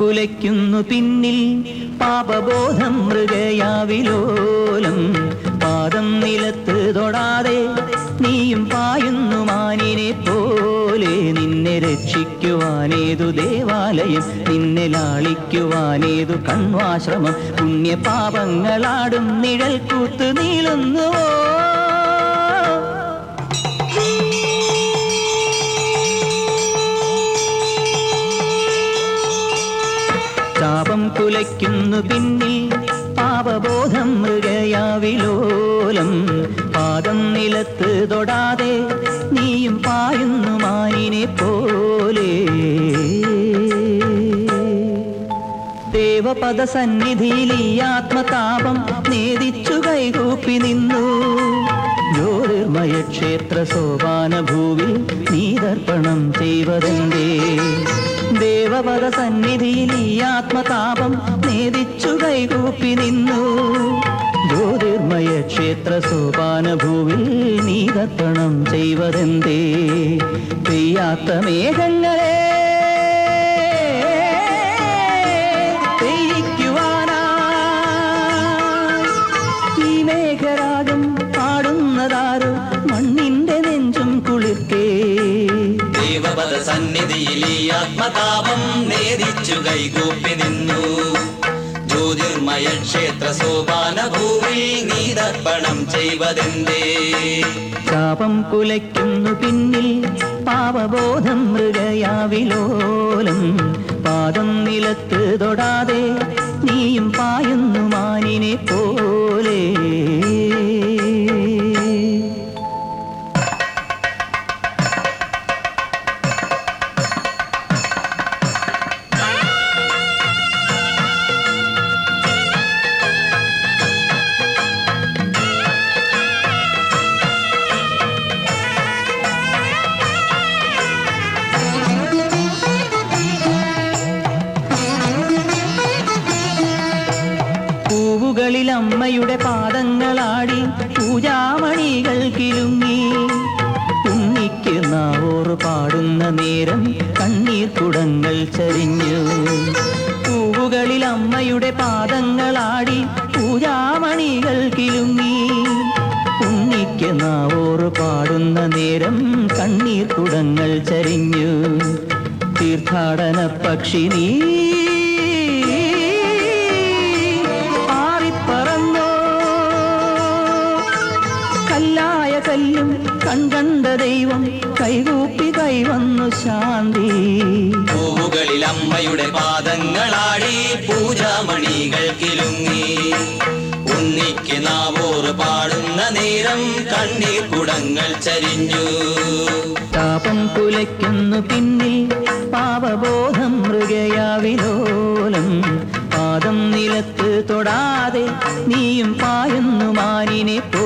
കുലയ്ക്കുന്നു പിന്നിൽ പാപബോധം മൃഗയാവിലോലം. പാദം നിലത്ത് തൊടാതെ നീയും പായുന്നു മാനിനെ പോലെ. നിന്നെ രക്ഷിക്കുവാനേതു ദേവാലയം നിന്നെ ലാളിക്കുവാനേതു കൺവാശ്രമം പുണ്യപാപങ്ങളാടും നിഴൽ കൂത്ത് നീളുന്നുവോ? ശാപം പിന്നെ പാപബോധം മൃഗയാവിലോലം. പാദം നിലത്ത് തൊടാതെ നീയും പായുന്നു മാനിനെ പോലെ ദേവപദ സന്നിധിയിൽ ഈ ആത്മതാപം നേദിച്ചു കൈകൂപ്പി നിന്നു. ജ്യോതിർമയ ക്ഷേത്ര സോപാന ഭൂവിൽ നീതർപ്പണം ചെയ്വതെന്തേ ദേവപദ സന്നിധിയിൽ ഈ ആത്മതാപം നേദിച്ചു കൈകൂപ്പി നിന്നു. ജ്യോതിർമയ ക്ഷേത്ര സോപാന ഭൂവിൽ നീതർപ്പണം ചെയ്വതെന്തേ പെയ്യാത്ത മേഘങ്ങളെ സന്നിധിയിൽ ഈ ആത്മതാപം നേദിച്ചു കൈകൂപ്പി നിന്നു. ജ്യോതിർമയ ക്ഷേത്ര സോപാന ഭൂവിൽ നീതർപ്പണം ചെയ്വതെന്തേ? ശാപം കുലയ്ക്കുന്നു പിന്നിൽ പാപബോധം മൃഗയാവിലോലം. പാദം നിലത്ത് തൊടാതെ അമ്മയുടെ പാദങ്ങളാടി പൂജാമണികൾ കിലുങ്ങി. ഉണ്ണിക്ക് നാവോറ് പാടുന്ന നേരം കണ്ണീർ കുടങ്ങൾ ചരിഞ്ഞു. പൂവുകളിൽ അമ്മയുടെ പാദങ്ങളാടി പൂജാമണികൾ കിലുങ്ങി. ഉണ്ണിക്ക് നാവോറ് പാടുന്ന നേരം കണ്ണീർ കുടങ്ങൾ ചരിഞ്ഞു. തീർത്ഥാടന പക്ഷി നീ കൺകണ്ട ദൈവം കൈകൂപ്പി കൈവന്നു ശാന്തി. പൂവുകളിൽ അമ്മയുടെ പാദങ്ങളാടി പൂജാമണികൾ കിലുങ്ങി ഉണ്ണിക്ക് നാവോറ് പാടുന്ന നേരം കണ്ണീർ കുടങ്ങൾ ചരിഞ്ഞു. താപം കുലയ്ക്കുന്നു പിന്നിൽ പാപബോധം മൃഗയാവിലോലം പാദം നിലത്ത് തൊടാതെ നീയും പായുന്നു മാനിനെ പോ